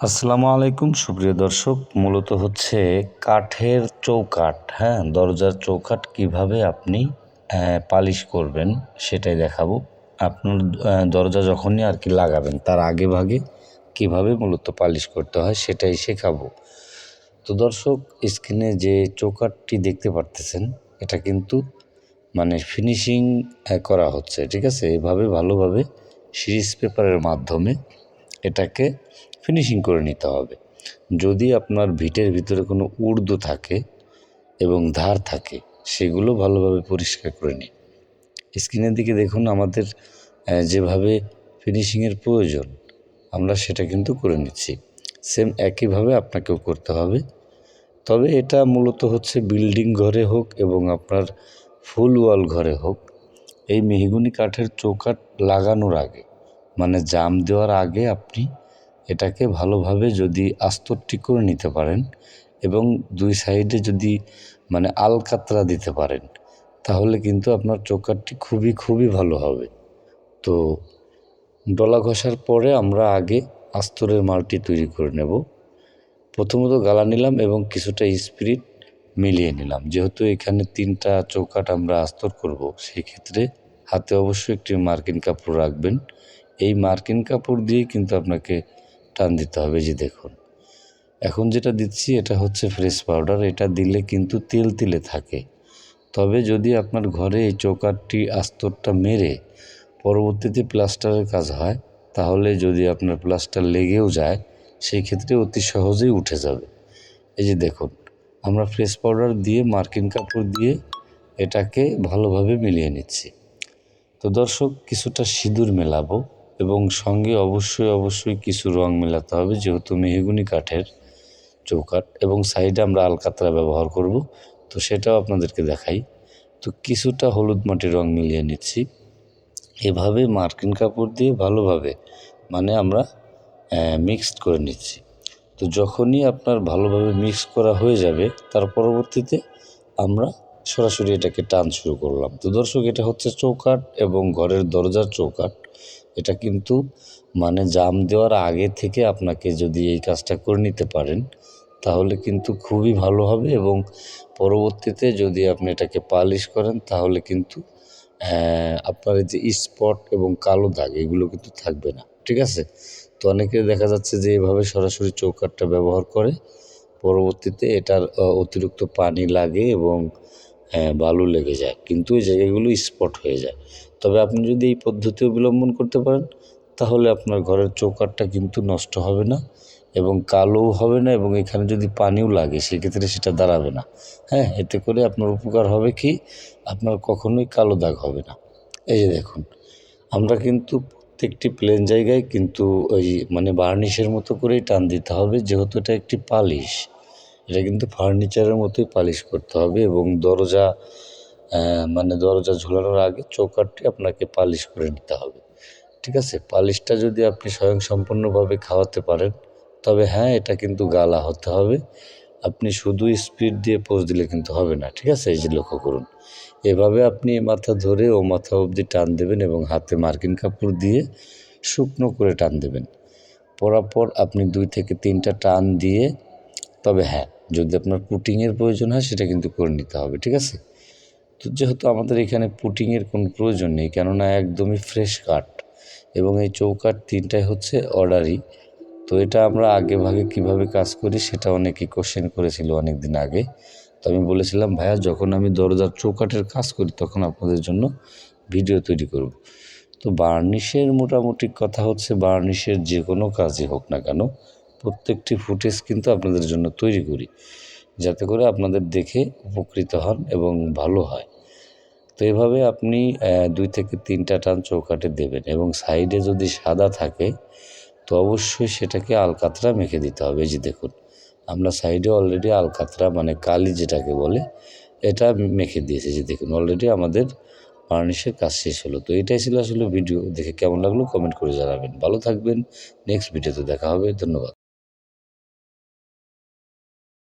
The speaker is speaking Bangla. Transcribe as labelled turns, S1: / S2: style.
S1: আসসালামু আলাইকুম, সুপ্রিয় দর্শক। মূলত হচ্ছে কাঠের চৌকাঠ হ্যাঁ? দরজার চৌকাঠ কীভাবে আপনি পালিশ করবেন সেটাই দেখাবো। আপনার দরজা যখনই আর কি লাগাবেন, তার আগে ভাগে কীভাবে মূলত পালিশ করতে হয় সেটাই শেখাবো। তো দর্শক, স্ক্রিনে যে চৌকাঠটি দেখতে পারতেছেন, এটা কিন্তু মানে ফিনিশিং করা হচ্ছে, ঠিক আছে? এভাবে ভালোভাবে সিরিজ পেপারের মাধ্যমে এটাকে ফিনিশিং করে নিতে হবে। যদি আপনার ভিটের ভিতরে কোনো উর্দু থাকে এবং ধার থাকে, সেগুলো ভালোভাবে পরিষ্কার করে নিন। স্ক্রিনের দিকে দেখুন আমাদের যেভাবে ফিনিশিংয়ের প্রয়োজন, আমরা সেটা কিন্তু করে নিচ্ছি। সেম একইভাবে আপনাকেও করতে হবে। তবে এটা মূলত হচ্ছে বিল্ডিং ঘরে হোক এবং আপনার ফুল ওয়াল ঘরে হোক, এই মেহগুনি কাঠের চৌকাঠ লাগানোর আগে মানে জাম দেওয়ার আগে আপনি এটাকে ভালোভাবে যদি আস্তরটি করে নিতে পারেন এবং দুই সাইডে যদি মানে আলকাতরা দিতে পারেন, তাহলে কিন্তু আপনার চৌকাঠটি খুবই খুবই ভালো হবে। তো ডলা ঘষার পরে আমরা আগে আস্তরের মালটি তৈরি করে নেব। প্রথমত গালা নিলাম এবং কিছুটা স্পিরিট মিলিয়ে নিলাম। যেহেতু এখানে তিনটা চৌকাট আমরা আস্তর করব, সেই ক্ষেত্রে হাতে অবশ্যই একটি মার্কিন কাপড় রাখবেন। এই মার্কিন কাপড় দিয়ে কিন্তু আপনাকে টান দিতে হবে যে দেখুন, এখন যেটা দিচ্ছি এটা হচ্ছে ফ্রেশ পাউডার, এটা দিলে কিন্তু তেল তেলে থাকে। তবে যদি আপনার ঘরে এই চৌকাটটি আস্তরটা মেরে পরবর্তীতে প্লাস্টারের কাজ হয়, তাহলে যদি আপনার প্লাস্টার লেগেও যায়, সেই ক্ষেত্রে অতি সহজেই উঠে যাবে। এই যে দেখুন, আমরা ফ্রেশ পাউডার দিয়ে, মার্কিন কাপড় দিয়ে এটাকে ভালোভাবে মিলিয়ে নিচ্ছি। তো দর্শক, কিছুটা সিঁদুর মেলাবো। এবং সঙ্গে অবশ্যই অবশ্যই কিছু রং মেলাতে হবে, যেহেতু মেহগুনি কাঠের চৌকাঠ এবং সাইডে আমরা আলকাতরা ব্যবহার করব। তো সেটাও আপনাদেরকে দেখাই। তো কিছুটা হলুদ মাটির রং মিলিয়ে নিচ্ছি। এভাবে মার্কিন কাপড় দিয়ে ভালোভাবে মানে আমরা মিক্সড করে নিচ্ছি। তো যখনই আপনার ভালোভাবে মিক্স করা হয়ে যাবে, তার পরবর্তীতে আমরা সরাসরি এটাকে টান শুরু করলাম। তো দর্শক, এটা হচ্ছে চৌকাঠ এবং ঘরের দরজার চৌকাঠ। এটা কিন্তু মানে জাম দেওয়ার আগে থেকে আপনাকে যদি এই কাজটা করে নিতে পারেন, তাহলে কিন্তু খুবই ভালো হবে এবং পরবর্তীতে যদি আপনি এটাকে পালিশ করেন, তাহলে কিন্তু আপনার যে স্পট এবং কালো দাগ, এগুলো কিন্তু থাকবে না, ঠিক আছে? তো অনেকে দেখা যাচ্ছে যে এভাবে সরাসরি চৌকাঠটা ব্যবহার করে, পরবর্তীতে এটার অতিরিক্ত পানি লাগে এবং বালু লেগে যায়। কিন্তু ওই জায়গাগুলো স্পট হয়ে যায়। তবে আপনি যদি এই পদ্ধতি অবলম্বন করতে পারেন, তাহলে আপনার ঘরের চৌকাঠটা কিন্তু নষ্ট হবে না এবং কালোও হবে না এবং এখানে যদি পানিও লাগে, সেক্ষেত্রে সেটা দাঁড়াবে না। হ্যাঁ এতে করে আপনার উপকার হবে কি? আপনার কখনোই কালো দাগ হবে না। এই যে দেখুন, আমরা কিন্তু প্রত্যেকটি প্লেন জায়গায় কিন্তু ওই মানে বার্নিশের মতো করেই টান দিতে হবে, যেহেতু এটা একটি পালিশ। এটা কিন্তু ফার্নিচারের মতোই পালিশ করতে হবে এবং দরজা মানে দরজা ঝোলানোর আগে চৌকাঠটি আপনাকে পালিশ করে নিতে হবে। ঠিক আছে? পালিশটা যদি আপনি স্বয়ংসম্পূর্ণভাবে খাওয়াতে পারেন, তবে হ্যাঁ এটা কিন্তু গালা হতে হবে। আপনি শুধু স্পিড দিয়ে পোজ দিলে কিন্তু হবে না। ঠিক আছে? এই যে লক্ষ্য করুন। এভাবে আপনি মাথা ধরে ও মাথা অবধি টান দেবেন এবং হাতে মার্কিন কাপড় দিয়ে শুকনো করে টান দেবেন। পরাপর আপনি দুই থেকে তিনটা টান দিয়ে তবে হ্যাঁ যদি আপনার পুটিংয়ের প্রয়োজন হয় সেটা কিন্তু করে নিতে হবে, ঠিক আছে? তো যেহেতু আমাদের এখানে পুটিংয়ের কোনো প্রয়োজন নেই, কেননা একদমই ফ্রেশ কাঠ এবং এই চৌকাঠ তিনটাই হচ্ছে অর্ডারই তো এটা আমরা আগে ভাগে কীভাবে কাজ করি সেটা অনেকে কোশ্চেন করেছিল অনেক দিন আগে। তো আমি বলেছিলাম, ভাইয়া, যখন আমি দরজার চৌকাঠের কাজ করি তখন আপনাদের জন্য ভিডিও তৈরি করব। তো বার্নিশের মোটামুটি কথা হচ্ছে বার্নিশের যে কোনো কাজই হোক না কেন প্রত্যেকটি ফুটেজ কিন্তু আপনাদের জন্য তৈরি করি, যাতে করে আপনাদের দেখে উপকৃত হন এবং ভালো হয়। তো এভাবে আপনি দুই থেকে তিনটা টান চৌকাটে দেবেন এবং সাইডে যদি সাদা থাকে, তো অবশ্যই সেটাকে আলকাতরা মেখে দিতে হবে। যে দেখুন, আমরা সাইডে অলরেডি আলকাতরা মানে কালি যেটাকে বলে, এটা মেখে দিয়েছে। যে দেখুন অলরেডি আমাদের বার্নিশের কাজ শেষ হলো। তো এটাই ছিল আসলে ভিডিও দেখে কেমন লাগল কমেন্ট করে জানাবেন। ভালো থাকবেন। নেক্সট ভিডিওতে দেখা হবে। ধন্যবাদ।